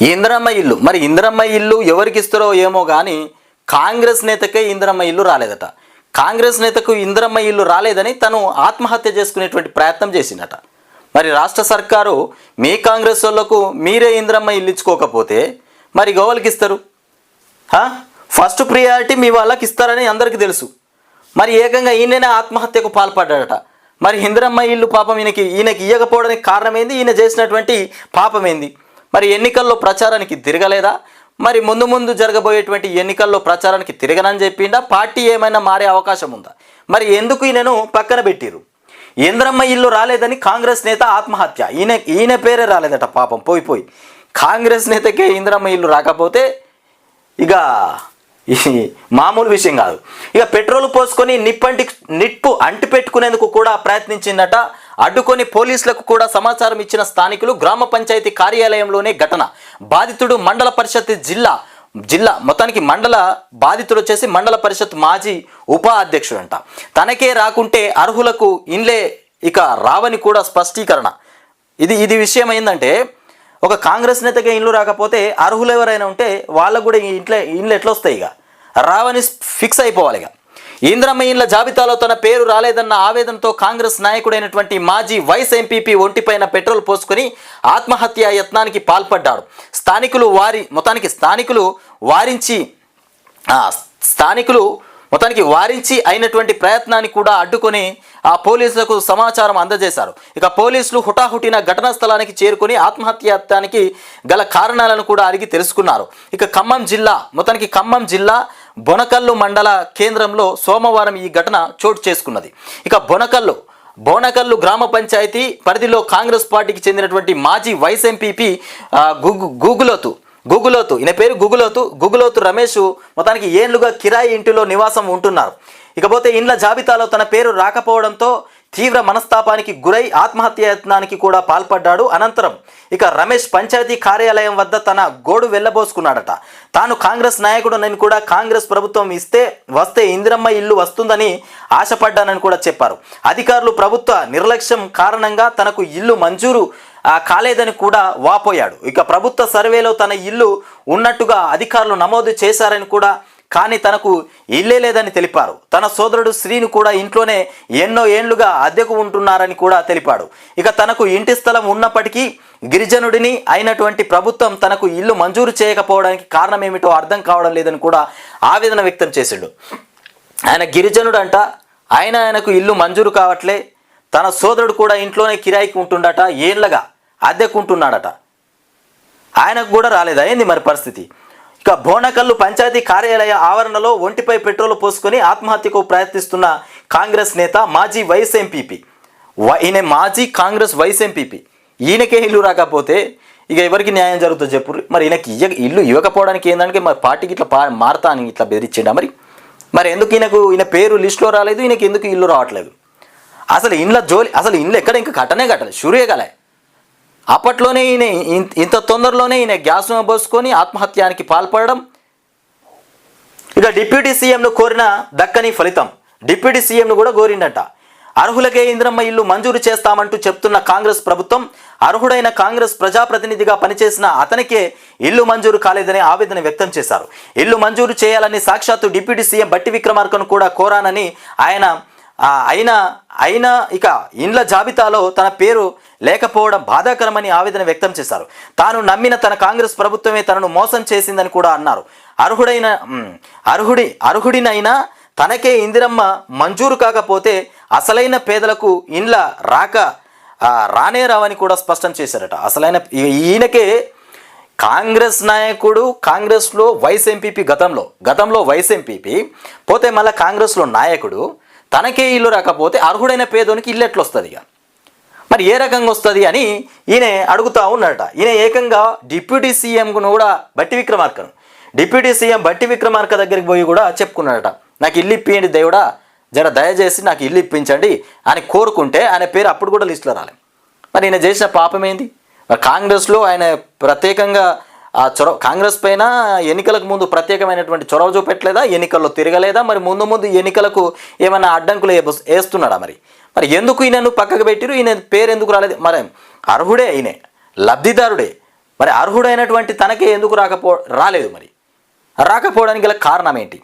ఇందిరమ్మ ఇల్లు. మరి ఇందిరమ్మ ఇల్లు ఎవరికి ఇస్తారో ఏమో కానీ కాంగ్రెస్ నేతకే ఇందిరమ్మ ఇల్లు రాలేదట. కాంగ్రెస్ నేతకు ఇందిరమ్మ ఇల్లు రాలేదని తను ఆత్మహత్య చేసుకునేటువంటి ప్రయత్నం చేసిందట. మరి రాష్ట్ర సర్కారు మీ కాంగ్రెస్ వాళ్ళకు మీరే ఇందిరమ్మ ఇల్లు ఇచ్చుకోకపోతే మరి గోవలకి ఇస్తారు? ఫస్ట్ ప్రియారిటీ మీ వాళ్ళకి ఇస్తారని అందరికీ తెలుసు. మరి ఏకంగా ఈయననే ఆత్మహత్యకు పాల్పడ్డాడట. మరి ఇందిరమ్మ ఇల్లు పాపం ఈయనకి ఈయనకి ఇవ్వకపోవడానికి కారణం ఏంది? ఈయన చేసినటువంటి పాపం ఏంది? మరి ఎన్నికల్లో ప్రచారానికి తిరగలేదా? మరి ముందు ముందు జరగబోయేటువంటి ఎన్నికల్లో ప్రచారానికి తిరగనని చెప్పిండా పార్టీ ఏమైనా మారే అవకాశం ఉందా? మరి ఎందుకు ఈయనను పక్కన పెట్టిరు ఇంద్రమ్మ ఇల్లు రాలేదని కాంగ్రెస్ నేత ఆత్మహత్య. ఈయన ఈయన పేరే రాలేదట పాపం. పోయి పోయి. కాంగ్రెస్ నేతకే ఇంద్రమ్మ ఇల్లు రాకపోతే ఇక మామూలు విషయం కాదు. ఇక పెట్రోల్ పోసుకొని నిప్పంటి నిప్పు అంటి పెట్టుకునేందుకు కూడా ప్రయత్నించిందట అడ్డుకొని పోలీసులకు కూడా సమాచారం ఇచ్చిన స్థానికులు గ్రామ పంచాయతీ కార్యాలయంలోనే ఘటన. బాధితుడు మండల పరిషత్ జిల్లా జిల్లా మొత్తానికి మండల బాధితుడు వచ్చేసి మండల పరిషత్ మాజీ ఉపాధ్యక్షుడంట తనకే రాకుంటే అర్హులకు ఇన్లే ఇక రావని కూడా స్పష్టీకరణ. ఇది ఇది విషయం ఏంటంటే ఒక కాంగ్రెస్ నేతగా ఇండ్లు రాకపోతే అర్హులు ఎవరైనా ఉంటే వాళ్ళకు కూడా ఇంట్లో ఇండ్లు ఎట్లా వస్తాయి ఇక? రావని ఫిక్స్ అయిపోవాలి ఇక. ఇంద్రమ్మ జాబితాలో తన పేరు రాలేదన్న ఆవేదనతో కాంగ్రెస్ నాయకుడైనటువంటి మాజీ వైస్ ఎంపీపీ ఒంటిపైన పెట్రోల్ పోసుకొని ఆత్మహత్య యత్నానికి పాల్పడ్డాడు. స్థానికులు వారి మొత్తానికి స్థానికులు వారించి స్థానికులు మొత్తానికి వారించి అయినటువంటి ప్రయత్నాన్ని కూడా అడ్డుకొని ఆ పోలీసులకు సమాచారం అందజేశారు. ఇక పోలీసులు హుటాహుటిన ఘటనా స్థలానికి చేరుకొని ఆత్మహత్యానికి గల కారణాలను కూడా అడిగి తెలుసుకున్నారు. ఇక ఖమ్మం జిల్లా మొత్తానికి ఖమ్మం జిల్లా బొనకల్లు మండల కేంద్రంలో సోమవారం ఈ ఘటన చోటు చేసుకున్నది. ఇక బొనకల్లు బోనకల్లు గ్రామ పంచాయతీ పరిధిలో కాంగ్రెస్ పార్టీకి చెందినటువంటి మాజీ వైస్ ఎంపీపీ ఆ, గూగులోతు గుగులోతు ఈయన పేరు గుగులోతు గుగులోతు రమేష్ మొత్తానికి ఏళ్ళుగా కిరాయి ఇంటిలో నివాసం ఉంటున్నారు. ఇకపోతే ఇండ్ల జాబితాలో తన పేరు రాకపోవడంతో తీవ్ర మనస్తాపానికి గురై ఆత్మహత్య యత్నానికి కూడా పాల్పడ్డాడు. అనంతరం ఇక రమేష్ పంచాయతీ కార్యాలయం వద్ద తన గోడు వెళ్ళబోసుకున్నాడట. తాను కాంగ్రెస్ నాయకుడు నేను కూడా కాంగ్రెస్ ప్రభుత్వం ఇస్తే వస్తే ఇందిరమ్మ ఇల్లు వస్తుందని ఆశపడ్డానని కూడా చెప్పారు. అధికారులు ప్రభుత్వ నిర్లక్ష్యం కారణంగా తనకు ఇల్లు మంజూరు కాలేదని కూడా వాపోయాడు. ఇక ప్రభుత్వ సర్వేలో తన ఇల్లు ఉన్నట్టుగా అధికారులు నమోదు చేశారని కూడా కానీ తనకు ఇల్లే లేదని తెలిపారు. తన సోదరుడు శ్రీను కూడా ఇంట్లోనే ఎన్నో ఏండ్లుగా అద్దెకు ఉంటున్నారని కూడా తెలిపాడు. ఇక తనకు ఇంటి స్థలం ఉన్నప్పటికీ గిరిజనుడిని అయినటువంటి ప్రభుత్వం తనకు ఇల్లు మంజూరు చేయకపోవడానికి కారణం ఏమిటో అర్థం కావడం లేదని కూడా ఆవేదన వ్యక్తం చేసిండు. ఆయన గిరిజనుడు అంట ఆయన ఆయనకు ఇల్లు మంజూరు కావట్లే తన సోదరుడు కూడా ఇంట్లోనే కిరాయికి ఉంటుండట ఏళ్ళగా అద్దెకుంటున్నాడట ఆయనకు కూడా రాలేదా ఏంది మరి పరిస్థితి. ఇక బోనకల్లు పంచాయతీ కార్యాలయ ఆవరణలో ఒంటిపై పెట్రోల్ పోసుకొని ఆత్మహత్యకు ప్రయత్నిస్తున్న కాంగ్రెస్ నేత మాజీ వైస్ ఎంపీపీ. ఈయన మాజీ కాంగ్రెస్ వైస్ ఎంపీపీ. ఈయనకే ఇల్లు రాకపోతే ఇక ఎవరికి న్యాయం జరుగుతుందో చెప్పుర్రు. మరి ఈయనకి ఇయ్య ఇల్లు ఇవ్వకపోవడానికి ఏంటంటే మరి పార్టీకి ఇట్లా పా మారతా అని ఇట్లా బెదిరించిండా మరి? మరి ఎందుకు ఈయనకు ఈయన పేరు లిస్టులో రాలేదు ఈయనకి ఎందుకు ఇల్లు రావట్లేదు? అసలు ఇండ్ల జోలి అసలు ఇండ్లు ఎక్కడ ఇంకా కట్టనే కట్టలేదు కలే అప్పట్లోనే ఈయన ఇంత తొందరలోనే ఈయన గ్యాస్ పోసుకొని ఆత్మహత్యానికి పాల్పడడం. ఇక డిప్యూటీ సీఎంను కోరిన దక్కని ఫలితం. డిప్యూటీ సీఎంను కూడా కోరిండట అర్హులకే ఇంద్రమ్మ ఇల్లు మంజూరు చేస్తామంటూ చెప్తున్న కాంగ్రెస్ ప్రభుత్వం అర్హుడైన కాంగ్రెస్ ప్రజాప్రతినిధిగా పనిచేసిన అతనికే ఇల్లు మంజూరు కాలేదని ఆవేదన వ్యక్తం చేశారు. ఇల్లు మంజూరు చేయాలని సాక్షాత్తు డిప్యూటీ సీఎం బట్టి విక్రమార్కను కూడా కోరానని ఆయన అయినా అయినా ఇక ఇండ్ల జాబితాలో తన పేరు లేకపోవడం బాధాకరమని ఆవేదన వ్యక్తం చేశారు. తాను నమ్మిన తన కాంగ్రెస్ ప్రభుత్వమే తనను మోసం చేసిందని కూడా అన్నారు. అర్హుడైన అర్హుడి అర్హుడినైనా తనకే ఇందిరమ్మ మంజూరు కాకపోతే అసలైన పేదలకు ఇండ్ల రాక రానే రావని కూడా స్పష్టం చేశారట. అసలైన ఈ- ఈయనకే కాంగ్రెస్ నాయకుడు కాంగ్రెస్లో వైస్ ఎంపీపీ గతంలో గతంలో వైస్ ఎంపీపీ పోతే మళ్ళీ కాంగ్రెస్లో నాయకుడు తనకే ఇల్లు రాకపోతే అర్హుడైన పేదోనికి ఇల్లు ఎట్లా వస్తుంది ఇక? మరి ఏ రకంగా వస్తుంది అని ఈయన అడుగుతా ఉన్నాడట. ఈయన ఏకంగా డిప్యూటీ సీఎంను కూడా బట్టి విక్రమార్కను. డిప్యూటీ సీఎం బట్టి విక్రమార్క దగ్గరికి పోయి కూడా చెప్పుకున్నాడట. నాకు ఇల్లు ఇప్పియండి దేవుడా జర దయచేసి నాకు ఇల్లు ఇప్పించండి అని కోరుకుంటే ఆయన పేరు అప్పుడు కూడా లిస్టులో రాలేదు మరి ఈయన చేసిన పాపం ఏంది? మరి కాంగ్రెస్లో ఆయన ప్రత్యేకంగా ఆ చొరవ కాంగ్రెస్ పైన ఎన్నికలకు ముందు ప్రత్యేకమైనటువంటి చొరవ చూపెట్టలేదా? ఎన్నికల్లో తిరగలేదా? మరి ముందు ముందు ఎన్నికలకు ఏమైనా అడ్డంకులు వేస్తున్నాడా మరి? మరి ఎందుకు ఈయనను పక్కకు పెట్టిరు ఈయన పేరు ఎందుకు రాలేదు? మరి అర్హుడే ఈయనే లబ్ధిదారుడే. మరి అర్హుడైనటువంటి తనకే ఎందుకు రాకపో రాలేదు మరి? రాకపోవడానికి గల కారణం ఏంటి?